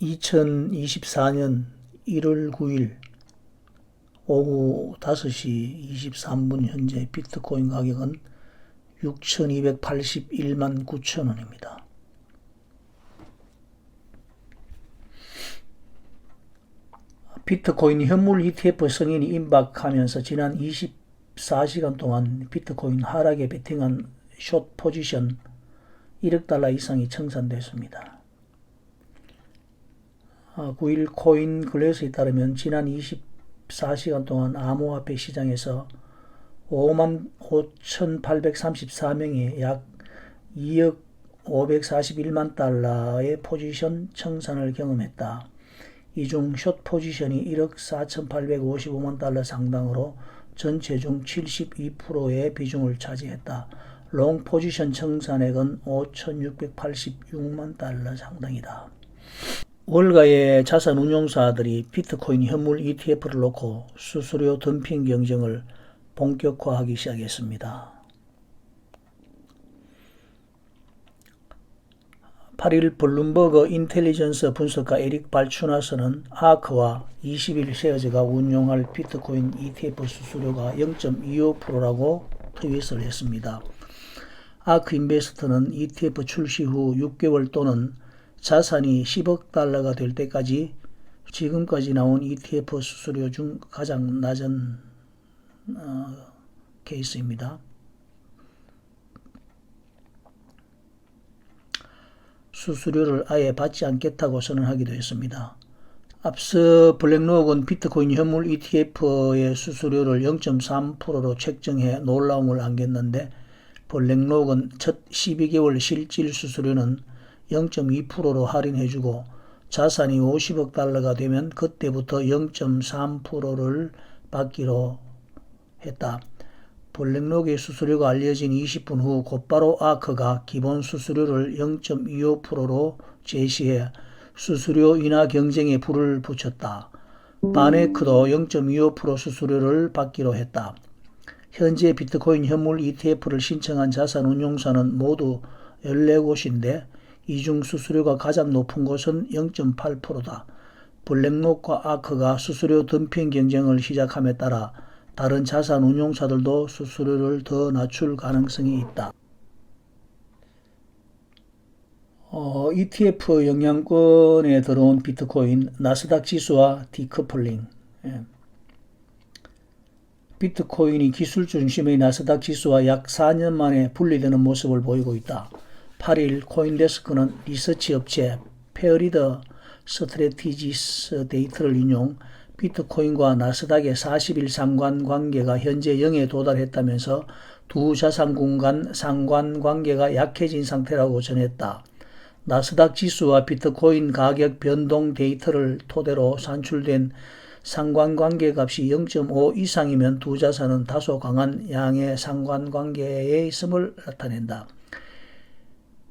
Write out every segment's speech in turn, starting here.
2024년 1월 9일 오후 5시 23분 현재 비트코인 가격은 6,281만 9천 원입니다. 비트코인 현물 ETF 승인이 임박하면서 지난 24시간 동안 비트코인 하락에 베팅한 숏 포지션 1억 달러 이상이 청산됐습니다. 9일 아, 코인 글래스에 따르면 지난 24시간 동안 암호화폐 시장에서 5만 5,834명이 약 2억 541만 달러의 포지션 청산을 경험했다. 이 중 숏 포지션이 1억 4,855만 달러 상당으로 전체 중 72%의 비중을 차지했다. 롱 포지션 청산액은 5,686만 달러 상당이다. 월가의 자산 운용사들이 비트코인 현물 ETF를 놓고 수수료 덤핑 경쟁을 본격화하기 시작했습니다. 8일 블룸버그 인텔리전스 분석가 에릭 발추나스는 아크와 21 쉐어즈가 운용할 비트코인 ETF 수수료가 0.25%라고 트윗을 했습니다. 아크 인베스트는 ETF 출시 후 6개월 또는 자산이 10억 달러가 될 때까지 지금까지 나온 ETF 수수료 중 가장 낮은 어, 케이스입니다. 수수료를 아예 받지 않겠다고 선언하기도 했습니다. 앞서 블랙록은 비트코인 현물 ETF의 수수료를 0.3%로 책정해 놀라움을 안겼는데 블랙록은 첫 12개월 실질 수수료는 0.2%로 할인해주고 자산이 50억 달러가 되면 그때부터 0.3%를 받기로 했다. 블랙록의 수수료가 알려진 20분 후 곧바로 아크가 기본 수수료를 0.25%로 제시해 수수료 인하 경쟁에 불을 붙였다. 바네크도 0.25% 수수료를 받기로 했다. 현재 비트코인 현물 ETF를 신청한 자산 운용사는 모두 14곳인데 이중 수수료가 가장 높은 곳은 0.8%다. 블랙록과 아크가 수수료 덤핑 경쟁을 시작함에 따라 다른 자산 운용사들도 수수료를 더 낮출 가능성이 있다. 어, ETF 영향권에 들어온 비트코인 나스닥 지수와 디커플링 예. 비트코인이 기술 중심의 나스닥 지수와 약 4년 만에 분리되는 모습을 보이고 있다. 8일 코인데스크는 리서치 업체 페어리더 스트레티지스 데이터를 인용 비트코인과 나스닥의 40일 상관관계가 현재 0에 도달했다면서 두 자산군 간 상관관계가 약해진 상태라고 전했다. 나스닥 지수와 비트코인 가격 변동 데이터를 토대로 산출된 상관관계 값이 0.5 이상이면 두 자산은 다소 강한 양의 상관관계에 있음을 나타낸다.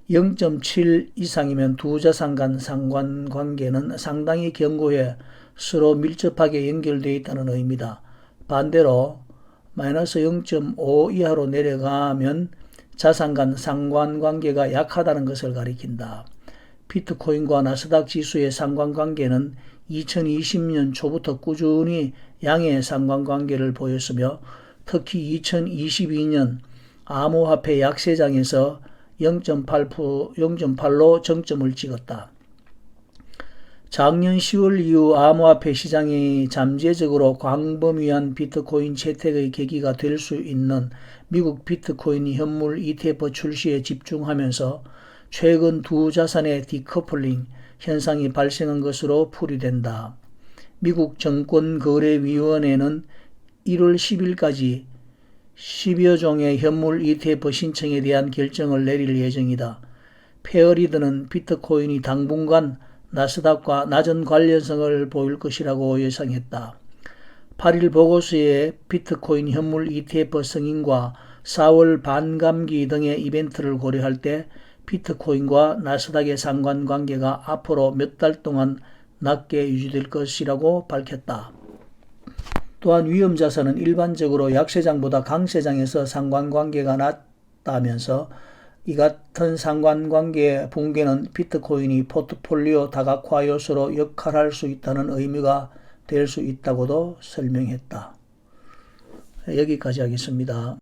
0.7 이상이면 두 자산 간 상관관계는 상당히 견고해 서로 밀접하게 연결되어 있다는 의미다. 반대로 마이너스 0.5 이하로 내려가면 자산 간 상관관계가 약하다는 것을 가리킨다. 비트코인과 나스닥 지수의 상관관계는 2020년 초부터 꾸준히 양의 상관관계를 보였으며 특히 2022년 암호화폐 약세장에서 0.8%, 0.8로 정점을 찍었다. 작년 10월 이후 암호화폐 시장이 잠재적으로 광범위한 비트코인 채택의 계기가 될 수 있는 미국 비트코인 현물 ETF 출시에 집중하면서 최근 두 자산의 디커플링 현상이 발생한 것으로 풀이된다. 미국 정권거래위원회는 1월 10일까지 10여 종의 현물 ETF 신청에 대한 결정을 내릴 예정이다. 페어리드는 비트코인이 당분간 나스닥과 낮은 관련성을 보일 것이라고 예상했다. 8일 보고서에 비트코인 현물 ETF 승인과 4월 반감기 등의 이벤트를 고려할 때 비트코인과 나스닥의 상관관계가 앞으로 몇 달 동안 낮게 유지될 것이라고 밝혔다. 또한 위험자산은 일반적으로 약세장보다 강세장에서 상관관계가 낮다면서 이 같은 상관관계 붕괴는 비트코인이 포트폴리오 다각화 요소로 역할할 수 있다는 의미가 될 수 있다고도 설명했다. 여기까지 하겠습니다.